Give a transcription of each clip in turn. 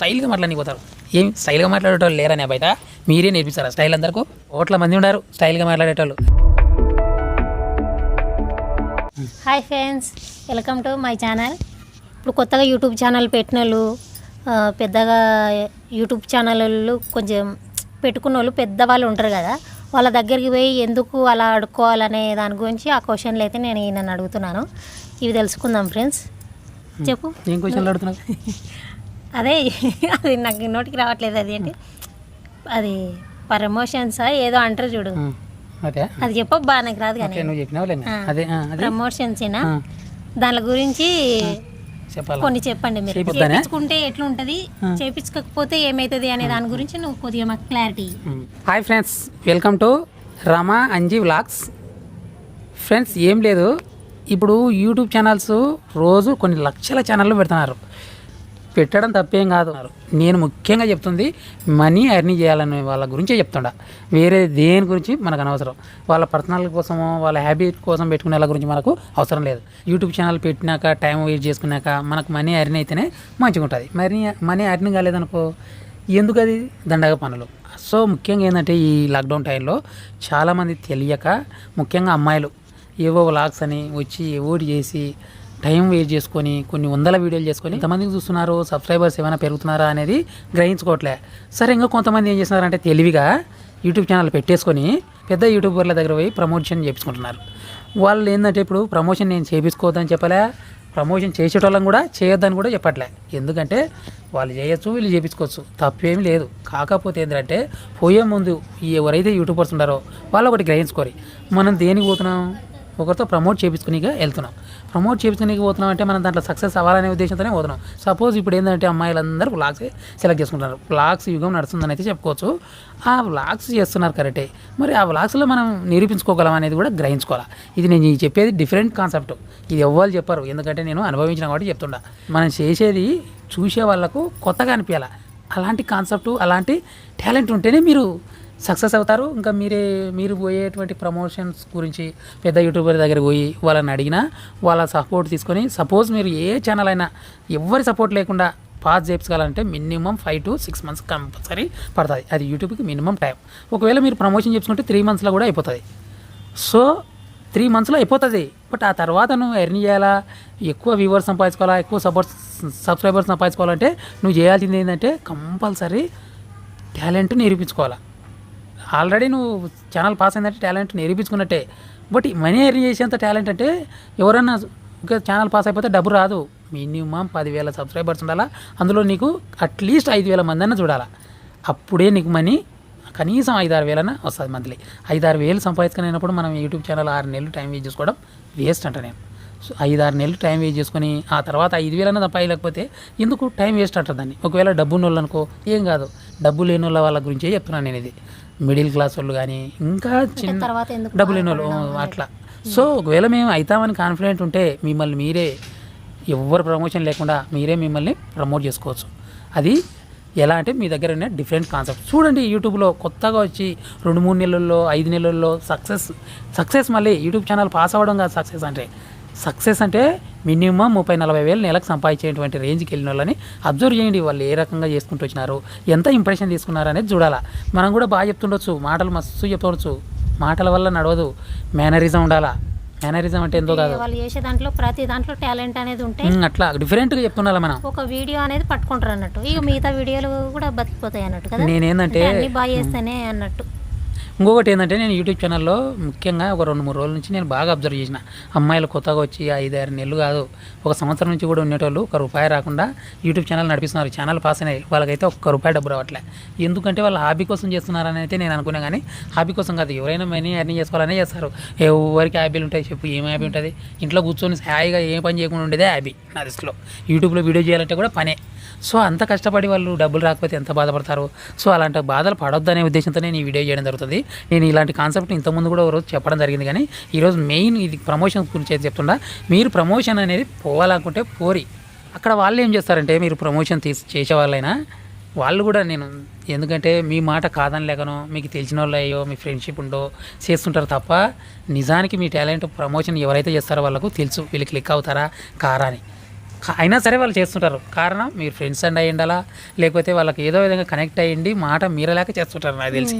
స్టైల్గా మాట్లాడిపోతారు ఏం స్టైల్గా మాట్లాడేటోళ్ళు లేరనే బయట. మీరే నేర్పిస్తారా? స్టైల్ అందరికీ ఓట్ల మంది ఉన్నారు స్టైల్గా మాట్లాడేటోళ్ళు. Hi friends welcome to my channel ఇప్పుడు కొత్తగా యూట్యూబ్ ఛానల్ పెట్టిన వాళ్ళు పెద్దగా యూట్యూబ్ ఛానల్ వాళ్ళు కొంచెం పెట్టుకున్న వాళ్ళు పెద్దవాళ్ళు ఉంటారు కదా వాళ్ళ దగ్గరికి పోయి ఎందుకు అలా అడుక్కోవాలనే దాని గురించి ఆ క్వశ్చన్లు అయితే నేను నన్ను అడుగుతున్నాను. ఇవి తెలుసుకుందాం ఫ్రెండ్స్ చెప్పు. ఏం క్వశ్చన్లు అడుగుతున్నావు? అదే అది నాకు నోటికి రావట్లేదు అది ఏంటి అది ప్రమోషన్సా ఏదో అంటారు చూడు. అదే. చెప్పబ్బా నాకు రాదు కానీ. నువ్వు చెప్పినావు ప్రమోషన్సేనా దాని గురించి కొన్ని చెప్పండి మీరు? చేపించుకుంటే ఎట్లుంటది? చేపించకపోతే ఏమైతుంది అనే దాని గురించి నువ్వు కొద్దిగా మాకు clarity hi friends welcome to Rama Anji vlogs friends ఏం లేదు. ఇప్పుడు యూట్యూబ్ ఛానల్స్ రోజు కొన్ని లక్షల ఛానళ్ళు పెడుతున్నారు. పెట్టడం తప్పేం కాదు. నేను ముఖ్యంగా చెప్తుంది మనీ ఎర్నీ చేయాలనే వాళ్ళ గురించే చెప్తుండా. వేరే దేని గురించి మనకు అనవసరం. వాళ్ళ పర్సనల్ కోసమో వాళ్ళ హ్యాబిట్ కోసం పెట్టుకునే వాళ్ళ గురించి మనకు అవసరం లేదు. యూట్యూబ్ ఛానల్ పెట్టినాక టైం వేస్ట్ చేసుకున్నాక మనకు మనీ ఎర్న్ అయితేనే మంచిగా ఉంటుంది. మరి మనీ ఎర్న్ కాలేదనుకో ఎందుకు అది దండగ పనులు. సో ముఖ్యంగా ఏంటంటే ఈ లాక్డౌన్ టైంలో చాలామంది తెలియక ముఖ్యంగా అమ్మాయిలు ఏవో లాగ్స్ అని వచ్చి ఓటు చేసి టైం వేస్ట్ చేసుకొని కొన్ని వందల వీడియోలు చేసుకొని ఎంతమందికి చూస్తున్నారు సబ్స్క్రైబర్స్ ఏమైనా పెరుగుతున్నారా అనేది గ్రహించుకోవట్లే. సరే ఇంకా కొంతమంది ఏం చేస్తున్నారంటే తెలివిగా యూట్యూబ్ ఛానల్ పెట్టేసుకొని పెద్ద యూట్యూబర్ల దగ్గర పోయి ప్రమోషన్ చేయించుకుంటున్నారు వాళ్ళు ఏంటంటే ఇప్పుడు ప్రమోషన్ నేను చేయించుకోవద్దని చెప్పలే ప్రమోషన్ చేసేటోళ్ళని కూడా చేయొద్దని కూడా చెప్పట్లే. ఎందుకంటే వాళ్ళు చేయొచ్చు వీళ్ళు చేయించుకోవచ్చు తప్పేమీ లేదు. కాకపోతే ఏంటంటే పోయే ముందు ఎవరైతే యూట్యూబర్స్ ఉన్నారో వాళ్ళు ఒకటి గ్రహించుకోరి. మనం దేనికి పోతున్నాం? ఒకరితో ప్రమోట్ చేయించుకునిగా వెళ్తున్నాం. ప్రమోట్ చేయించుకునికి పోతున్నాం అంటే మనం దాంట్లో సక్సెస్ అవ్వాలనే ఉద్దేశంతోనే పోతున్నాం. సపోజ్ ఇప్పుడు ఏంటంటే అమ్మాయిలందరూ బ్లాగ్స్ సెలెక్ట్ చేసుకుంటున్నారు. బ్లాగ్స్ యుగం నడుస్తుందని అయితే చెప్పుకోవచ్చు. ఆ వ్లాగ్స్ చేస్తున్నారు కరెక్టే. మరి ఆ వ్లాగ్స్లో మనం నిరూపించుకోగలం అనేది కూడా గ్రహించుకోవాలి? ఇది నేను చెప్పేది డిఫరెంట్ కాన్సెప్ట్. ఇది ఎవ్వరు చెప్పారు. ఎందుకంటే నేను అనుభవించిన కాబట్టి చెప్తుండా. మనం చేసేది చూసే వాళ్ళకు కొత్తగా అనిపించాలి అలాంటి కాన్సెప్ట్ అలాంటి టాలెంట్ ఉంటేనే మీరు సక్సెస్ అవుతారు. ఇంకా మీరే మీరు పోయేటువంటి ప్రమోషన్స్ గురించి పెద్ద యూట్యూబర్ దగ్గర పోయి వాళ్ళని అడిగినా వాళ్ళ సపోర్ట్ తీసుకొని సపోజ్ మీరు ఏ ఛానల్ అయినా ఎవరి సపోర్ట్ లేకుండా pass చేయించుకోవాలంటే minimum five to six months compulsory పడుతుంది. అది యూట్యూబ్కి మినిమం టైం. ఒకవేళ మీరు ప్రమోషన్ చేసుకుంటే త్రీ మంత్స్లో కూడా అయిపోతుంది. సో త్రీ మంత్స్లో అయిపోతుంది. బట్ ఆ తర్వాత నువ్వు ఎర్న్ చేయాలా? ఎక్కువ వ్యూవర్స్ సంపాదించుకోవాలా? ఎక్కువ సపోర్ట్ సబ్స్క్రైబర్స్ సంపాదించుకోవాలంటే నువ్వు చేయాల్సింది ఏంటంటే కంపల్సరీ టాలెంట్ నిరూపించుకోవాలా. ఆల్రెడీ నువ్వు ఛానల్ పాస్ అయిందంటే టాలెంట్ నేర్పించుకున్నట్టే. బట్ మనీ ఎర్న్ చేసేంత టాలెంట్ అంటే ఎవరన్నా ఇంకా ఛానల్ పాస్ అయిపోతే డబ్బు రాదు. మినిమం పదివేల సబ్స్క్రైబర్స్ ఉండాలా? అందులో నీకు అట్లీస్ట్ ఐదు వేల మంది అన్న చూడాలా. అప్పుడే నీకు మనీ కనీసం ఐదారు ఆరు వస్తుంది మంత్లీ. ఐదు ఆరు వేలు సంపాదించుకునేటప్పుడు మనం యూట్యూబ్ ఛానల్ ఆరు నెలలు టైం వేస్ట్ చేసుకోవడం వేస్ట్ అంట నేను. ఐదు ఆరు నెలలు టైం వేస్ట్ చేసుకొని ఆ తర్వాత ఐదు వేలన్నా సంపాదలేకపోతే ఎందుకు టైం వేస్ట్ అంటారు దాన్ని? ఒకవేళ డబ్బు ఉన్న వాళ్ళు అనుకో ఏం కాదు. డబ్బు లేని వాళ్ళ వాళ్ళ గురించే చెప్తున్నాను నేను ఇది. మిడిల్ క్లాస్ వాళ్ళు కానీ ఇంకా చిన్న డబ్బు లేని వాళ్ళు అట్లా. సో ఒకవేళ మేము అవుతామని కాన్ఫిడెంట్ ఉంటే మిమ్మల్ని మీరే ఎవ్వరు ప్రమోషన్ లేకుండా మీరే మిమ్మల్ని ప్రమోట్ చేసుకోవచ్చు. అది ఎలా అంటే మీ దగ్గర ఉన్న డిఫరెంట్ కాన్సెప్ట్ చూడండి యూట్యూబ్లో కొత్తగా వచ్చి రెండు మూడు నెలల్లో ఐదు నెలల్లో సక్సెస్ సక్సెస్ మళ్ళీ యూట్యూబ్ ఛానల్ పాస్ అవ్వడం కాదు సక్సెస్ అంటే. సక్సెస్ అంటే మినిమం ముప్పై నలభై వేలు నెలకు సంపాదించేటువంటి రేంజ్కి వెళ్ళిన వాళ్ళని అబ్జర్వ్ చేయండి వాళ్ళు ఏ రకంగా చేసుకుంటూ వచ్చినారు ఎంత ఇంప్రెషన్ తీసుకున్నారు అనేది చూడాలా. మనం కూడా బాగా చెప్తుండొచ్చు మాటలు మస్తు చెప్తుండొచ్చు. మాటల వల్ల నడవదు మేనరిజం ఉండాలా. మేనరిజం అంటే ఎంతో కాదు. వాళ్ళు చేసే దాంట్లో ప్రతి దాంట్లో టాలెంట్ అనేది ఉంటే అట్లా డిఫరెంట్గా చెప్తుండాలి మనం. ఒక వీడియో అనేది పట్టుకుంటారు అన్నట్టు. ఇక మిగతా వీడియోలు కూడా బతికిపోతాయి అన్నట్టు కదా. నేనేందంటే అన్ని బాగా చేస్తేనే అన్నట్టు. ఇంకొకటి ఏంటంటే నేను యూట్యూబ్ ఛానల్లో ముఖ్యంగా ఒక రెండు మూడు రోజుల నుంచి నేను బాగా అబ్జర్వ్ చేసిన. అమ్మాయిలు కొత్తగా వచ్చి ఐదారు నెలలు కాదు ఒక సంవత్సరం నుంచి కూడా ఉండేటోళ్ళు ఒక రూపాయి రాకుండా యూట్యూబ్ ఛానల్ నడిపిస్తున్నారు. ఛానల్ పాస్ అయినాయి. వాళ్ళకైతే ఒక్క రూపాయి డబ్బు రావట్లే. ఎందుకంటే వాళ్ళు హాబీ కోసం చేస్తున్నారని అయితే నేను అనుకున్నా కానీ హాబీ కోసం కాదు. ఎవరైనా మనీ అర్నింగ్ చేసుకోవాలనే చేస్తారు. ఎవరికి హ్యాబీలు ఉంటాయి చెప్పు ఏం హ్యాబీ ఉంటుంది? ఇంట్లో కూర్చొని హాయిగా ఏ పని చేయకుండా ఉండేదే హ్యాబీ నా దృష్టిలో. యూట్యూబ్లో వీడియో చేయాలంటే కూడా పనే. సో అంత కష్టపడి వాళ్ళు డబ్బులు రాకపోతే ఎంత బాధపడతారు? సో అలాంటి బాధలు పడొద్దనే ఉద్దేశంతో నేను ఈ వీడియో చేయడం జరుగుతుంది. నేను ఇలాంటి కాన్సెప్ట్ ఇంతకుముందు కూడా ఒక రోజు చెప్పడం జరిగింది కానీ ఈరోజు మెయిన్ ఇది ప్రమోషన్ గురించి అయితే చెప్తుండా మీరు ప్రమోషన్ అనేది పోవాలనుకుంటే పోరి. అక్కడ వాళ్ళు ఏం చేస్తారంటే మీరు ప్రమోషన్ తీసి చేసే వాళ్ళైనా వాళ్ళు కూడా నేను ఎందుకంటే మీ మాట కాదని లేకనో మీకు తెలిసిన వాళ్ళు అయ్యో మీ ఫ్రెండ్షిప్ ఉండో చేస్తుంటారు తప్ప నిజానికి మీ టాలెంట్ ప్రమోషన్ ఎవరైతే చేస్తారో వాళ్ళకు తెలుసు. వీళ్ళు క్లిక్ అవుతారా? కారా అని. అయినా సరే వాళ్ళు చేస్తుంటారు. కారణం మీరు ఫ్రెండ్స్ అండ్ అయ్యి ఉండాలా? లేకపోతే వాళ్ళకి ఏదో విధంగా కనెక్ట్ అయ్యండి మాట మీరలేక చేస్తుంటారు నాకు తెలిసి.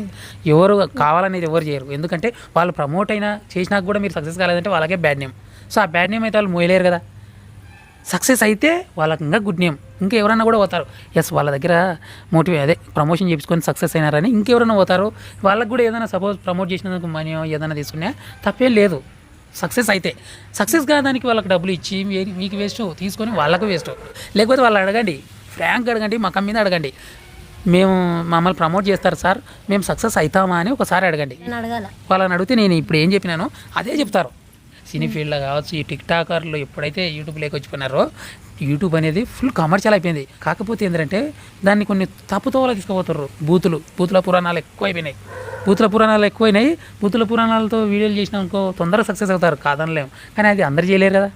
ఎవరు కావాలనేది ఎవరు చేయరు. ఎందుకంటే వాళ్ళు ప్రమోట్ అయినా చేసినాక కూడా మీరు సక్సెస్ కాలేదంటే వాళ్ళకే బ్యాడ్ నేమ్ సో ఆ బ్యాడ్ నేమ్ అయితే వాళ్ళు మోయలేరు కదా. సక్సెస్ అయితే వాళ్ళకి ఇంకా గుడ్ నేమ్ ఇంకా ఎవరైనా కూడా పోతారు. ఎస్ వాళ్ళ దగ్గర మోటివే అదే ప్రమోషన్ చేయించుకొని సక్సెస్ అయినారని ఇంకెవరైనా పోతారు. వాళ్ళకి కూడా ఏదైనా సపోజ్ ప్రమోట్ చేసినందుకు మనీ ఏదైనా తీసుకున్నా తప్పేం లేదు. సక్సెస్ అయితే. సక్సెస్ కాదానికి వాళ్ళకి డబ్బులు ఇచ్చి మీ- మీకు వేస్ట్ తీసుకొని వాళ్ళకు వేస్ట్. లేకపోతే వాళ్ళు అడగండి. ఫ్రాంక్ అడగండి మకం మీద అడగండి. మేము మమ్మల్ని ప్రమోట్ చేస్తారు సార్ మేము సక్సెస్ అవుతామా అని ఒకసారి అడగండి. వాళ్ళని అడిగితే నేను ఇప్పుడు ఏం చెప్పినానో అదే చెప్తారు. సినీ ఫీల్డ్లో కావచ్చు ఈ టిక్ టాకర్లు ఎప్పుడైతే యూట్యూబ్ లేకొచ్చిపోయినారో యూట్యూబ్ అనేది ఫుల్ కమర్షియల్ అయిపోయింది. కాకపోతే ఏంటంటే దాన్ని కొన్ని తప్పుతోవలా తీసుకుపోతారు బూతులు బూతుల పురాణాలు ఎక్కువైపోయినాయి. బూతుల పురాణాలు ఎక్కువైనాయి. బూతుల పురాణాలతో వీడియోలు చేసినాకో తొందరగా సక్సెస్ అవుతారు కాదనలేము కానీ అది అందరు చేయలేరు కదా.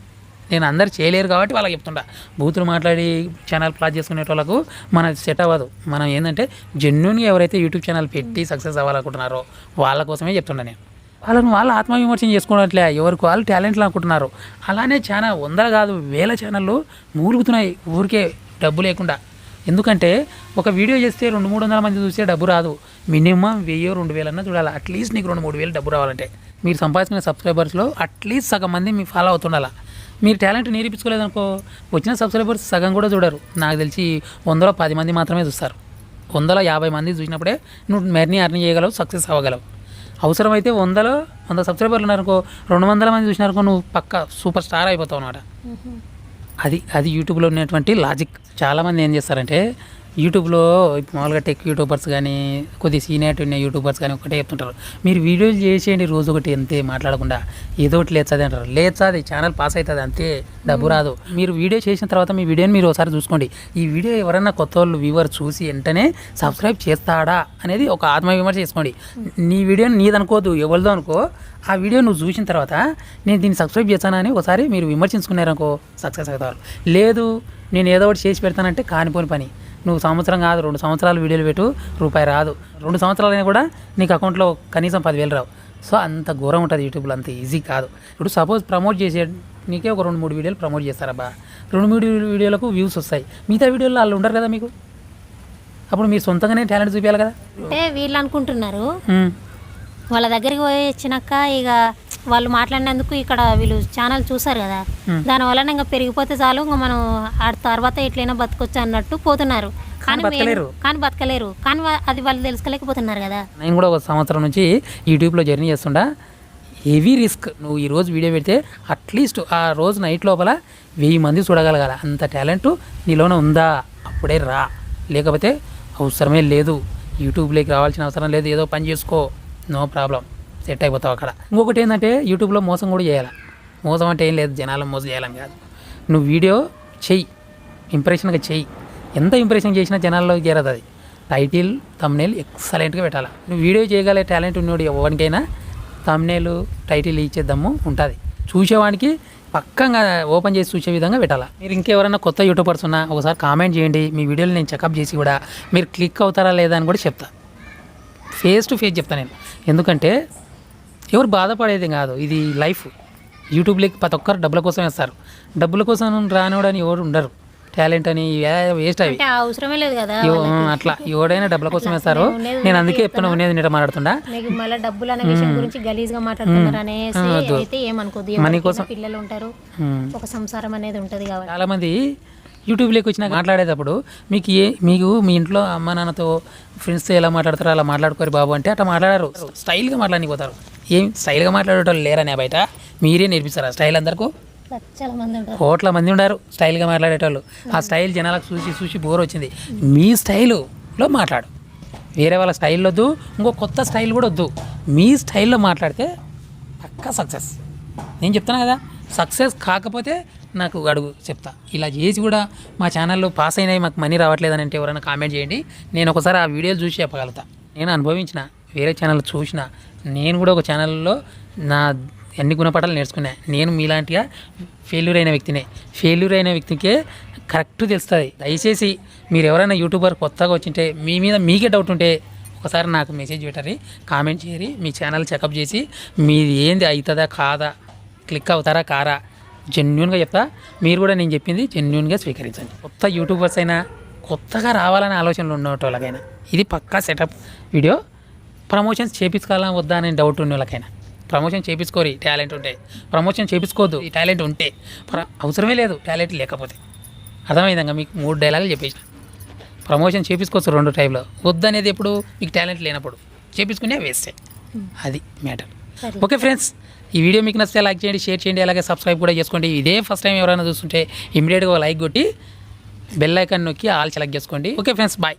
నేను అందరు చేయలేరు కాబట్టి వాళ్ళకి చెప్తుండా బూతులు మాట్లాడి ఛానల్ ప్లాట్ చేసుకునే వాళ్ళకు మన సెట్ అవ్వదు. మనం ఏంటంటే జెన్యున్గా ఎవరైతే యూట్యూబ్ ఛానల్ పెట్టి సక్సెస్ అవ్వాలనుకుంటున్నారో వాళ్ళ కోసమే చెప్తుండ నేను. వాళ్ళని వాళ్ళు ఆత్మవిమర్శనం చేసుకోవట్లే. ఎవరికి వాళ్ళు టాలెంట్లు అనుకుంటున్నారు. అలానే చాలా వందలు కాదు వేల ఛానళ్ళు మూలుగుతున్నాయి ఊరికే డబ్బు లేకుండా. ఎందుకంటే ఒక వీడియో చేస్తే రెండు మూడు వందల మంది చూస్తే డబ్బు రాదు. మినిమం వెయ్యి రెండు వేలన్నా చూడాలి. అట్లీస్ట్ నీకు రెండు మూడు వేలు డబ్బు రావాలంటే. మీరు సంపాదించిన సబ్స్క్రైబర్స్లో అట్లీస్ట్ సగం మంది మీ ఫాలో అవుతుండాలా. మీరు టాలెంట్ నేర్పించుకోలేదనుకో వచ్చిన సబ్స్క్రైబర్స్ సగం కూడా చూడరు. నాకు తెలిసి వందలో పది మంది మాత్రమే చూస్తారు. వందలో యాభై మంది చూసినప్పుడే నువ్వు మెర్నీ అర్న్ చేయగలవు సక్సెస్ అవ్వగలవు. అవసరమైతే వందలో వంద సబ్స్క్రైబర్లు ఉన్నారనుకో రెండు వందల మంది చూసినారనుకో నువ్వు పక్క సూపర్ స్టార్ అయిపోతావు అనమాట అది అది యూట్యూబ్లో ఉన్నటువంటి లాజిక్. చాలామంది ఏం చేస్తారంటే యూట్యూబ్లో ఇప్పుడు మామూలుగా టెక్ యూట్యూబర్స్ కానీ కొద్ది సీనియర్ ఉన్న యూట్యూబర్స్ కానీ ఒకటే చెప్తుంటారు. మీరు వీడియోలు చేసేయండి రోజు ఒకటి అంతే మాట్లాడకుండా. ఏదో ఒకటి లేచది అంటారు. లేచది ఛానల్ పాస్ అవుతుంది అంతే డబ్బు రాదు. మీరు వీడియో చేసిన తర్వాత మీ వీడియోని మీరు ఒకసారి చూసుకోండి. ఈ వీడియో ఎవరైనా కొత్త వాళ్ళు వ్యూవర్ చూసి వెంటనే సబ్స్క్రైబ్ చేస్తాడా అనేది ఒక ఆత్మవిమర్శ చేసుకోండి. నీ వీడియోని నీదనుకోదు ఎవరిదో అనుకో. ఆ వీడియో నువ్వు చూసిన తర్వాత నేను దీన్ని సబ్స్క్రైబ్ చేస్తానని ఒకసారి మీరు విమర్శించుకున్నారనుకో సక్సెస్ అవుతారు. లేదు నేను ఏదో ఒకటి చేసి పెడతానంటే కానిపోని పని. నువ్వు సంవత్సరం కాదు రెండు సంవత్సరాలు వీడియోలు పెట్టు రూపాయి రాదు. రెండు సంవత్సరాలైనా కూడా నీకు అకౌంట్లో కనీసం పదివేలు రావు. సో అంత ఘోరం ఉంటుంది యూట్యూబ్లో అంత ఈజీ కాదు. ఇప్పుడు సపోజ్ ప్రమోట్ చేసే నీకే ఒక రెండు మూడు వీడియోలు ప్రమోట్ చేస్తారబ్బా. రెండు మూడు వీడియోలకు వ్యూస్ వస్తాయి. మిగతా వీడియోలో వాళ్ళు ఉండరు కదా మీకు? అప్పుడు మీరు సొంతంగానే టాలెంట్ చూపించాలి కదా? అంటే వీళ్ళు అనుకుంటున్నారు. వాళ్ళ దగ్గరికి పోయి వచ్చినాక ఇక వాళ్ళు మాట్లాడినందుకు ఇక్కడ వీళ్ళు ఛానల్ చూసారు కదా. దానివల్ల ఇంకా పెరిగిపోతే చాలు ఇంకా మనం ఆ తర్వాత ఎట్లయినా బతకొచ్చు అన్నట్టు పోతున్నారు. కానీ బతకలేరు. కానీ బతకలేరు. కానీ అది వాళ్ళు తెలుసుకోలేకపోతున్నారు కదా. నేను కూడా ఒక సంవత్సరం నుంచి యూట్యూబ్లో జర్నీ చేస్తుండా. హెవీ రిస్క్ నువ్వు ఈ రోజు వీడియో పెడితే అట్లీస్ట్ ఆ రోజు నైట్ లోపల వెయ్యి మంది చూడగలగాల. అంత టాలెంట్ నీలోనే ఉందా? అప్పుడే రా. లేకపోతే అవసరమే లేదు. యూట్యూబ్లోకి రావాల్సిన అవసరం లేదు. ఏదో పని చేసుకో. నో ప్రాబ్లం సెట్ అయిపోతావు అక్కడ. ఇంకొకటి ఏంటంటే యూట్యూబ్లో మోసం కూడా చేయాలి? మోసం అంటే ఏం లేదు జనాలు మోసం చేయాలని కాదు. నువ్వు వీడియో చెయ్యి ఇంప్రెషన్గా చెయ్యి. ఎంత ఇంప్రెషన్ చేసినా జనాల్లో చేరదు అది. టైటిల్ తమ్నేల్ ఎక్సలెంట్గా పెట్టాలి. నువ్వు వీడియో చేయగలే టాలెంట్ ఉన్నోడు ఎవరికైనా తమ్నేల్ టైటిల్ ఇచ్చేద్దాము ఉంటుంది. చూసేవానికి పక్కంగా ఓపెన్ చేసి చూసే విధంగా పెట్టాలా. మీరు ఇంకెవరైనా కొత్త యూట్యూబర్స్ ఉన్నా ఒకసారి కామెంట్ చేయండి. మీ వీడియోలు నేను చెకప్ చేసి కూడా మీరు క్లిక్ అవుతారా లేదా అని కూడా చెప్తా. ఫేస్ టు ఫేస్ చెప్తాను నేను. ఎందుకంటే ఎవరు బాధపడేది కాదు. ఇది లైఫ్. యూట్యూబ్లోకి ప్రతి ఒక్కరు డబ్బుల కోసం వేస్తారు. డబ్బుల కోసం రానివాడని ఎవరు ఉండరు. టాలెంట్ అని వేస్ట్ అవి. అవసరమే లేదు కదా అట్లా. ఎవడైనా డబ్బుల కోసం వేస్తారు. నేను అందుకే ఎప్పుడు ఉన్నది నీట మాట్లాడుతుండా మళ్ళీ డబ్బులు అనే విషయం గురించి గలీజ్గా మాట్లాడుతున్నారు అనేసి అయితే ఏమనుకోదు ఎవరికైనా పిల్లలు ఉంటారు. ఒక సంసారం అనేది ఉంటది కాబట్టి. చాలామంది యూట్యూబ్లోకి వచ్చినాక మాట్లాడేటప్పుడు మీకు ఏ మీకు మీ ఇంట్లో అమ్మ నాన్నతో ఫ్రెండ్స్తో ఎలా మాట్లాడతారో అలా మాట్లాడుకోరు బాబు అంటే అట్లా మాట్లాడారు. స్టైల్గా మాట్లాడి పోతారు ఏం స్టైల్గా మాట్లాడేటోళ్ళు లేరనే బయట. మీరే నేర్పిస్తారా? స్టైల్ అందరికీ? లక్షల మంది ఉంటారు. కోట్ల మంది ఉన్నారు స్టైల్గా మాట్లాడేటోళ్ళు. ఆ స్టైల్ జనాలకు చూసి చూసి బోర్ వచ్చింది. మీ స్టైలులో మాట్లాడు. వేరే వాళ్ళ స్టైల్ వద్దు ఇంకో కొత్త స్టైల్ కూడా వద్దు. మీ స్టైల్లో మాట్లాడితే పక్కా సక్సెస్. నేను చెప్తాను కదా సక్సెస్ కాకపోతే నాకు అడుగు చెప్తా. ఇలా చేసి కూడా మా ఛానల్లో పాస్ అయినాయి మాకు మనీ రావట్లేదని అంటే ఎవరైనా కామెంట్ చేయండి. నేను ఒకసారి ఆ వీడియోలు చూసి చెప్పగలుగుతా. నేను అనుభవించిన వేరే ఛానల్ చూసిన నేను కూడా ఒక ఛానల్లో నా అన్ని గుణపాఠాలు నేర్చుకున్నా. నేను మీలాంటిగా ఫెయిల్యూర్ అయిన వ్యక్తినే. ఫెయిల్యూర్ అయిన వ్యక్తికే కరెక్ట్ తెలుస్తుంది. దయచేసి మీరు ఎవరైనా యూట్యూబర్ కొత్తగా వచ్చింటే మీ మీద మీకే డౌట్ ఉంటే ఒకసారి నాకు మెసేజ్ పెట్టరి కామెంట్ చేయరి మీ ఛానల్ చెకప్ చేసి మీది ఏంది అవుతుందా కాదా క్లిక్ అవుతారా కారా జెన్యున్గా చెప్తా. మీరు కూడా నేను చెప్పింది జెన్యున్గా స్వీకరించండి. కొత్త యూట్యూబర్స్ అయినా కొత్తగా రావాలనే ఆలోచనలు ఉన్నటోళ్ళకైనా ఇది పక్కా సెటప్ వీడియో ప్రమోషన్స్ చేపించుకోవాలా వద్దా అనే డౌట్ ఉన్న వాళ్ళకైనా. ప్రమోషన్ చేపించుకోరి టాలెంట్ ఉంటే. ప్రమోషన్ చేపించుకోవద్దు ఈ టాలెంట్ ఉంటే. అవసరమే లేదు టాలెంట్ లేకపోతే. అర్థమైందంగా మీకు? మూడు డైలాగులు చెప్పేసిన. ప్రమోషన్ చేపించుకోవచ్చు రెండు టైంలో వద్దనేది ఎప్పుడు? మీకు టాలెంట్ లేనప్పుడు. చేపించుకునే వేస్తే అది మ్యాటర్. ఓకే ఫ్రెండ్స్ ఈ వీడియో మీకు నచ్చితే లైక్ చేయండి షేర్ చేయండి అలాగే సబ్స్క్రైబ్ కూడా చేసుకోండి. ఇదే ఫస్ట్ టైం ఎవరైనా చూస్తుంటే ఇమీడియట్గా లైక్ కొట్టి బెల్ ఐకాన్ నొక్కి ఆల్ సెలెక్ట్ చేసుకోండి. Okay friends bye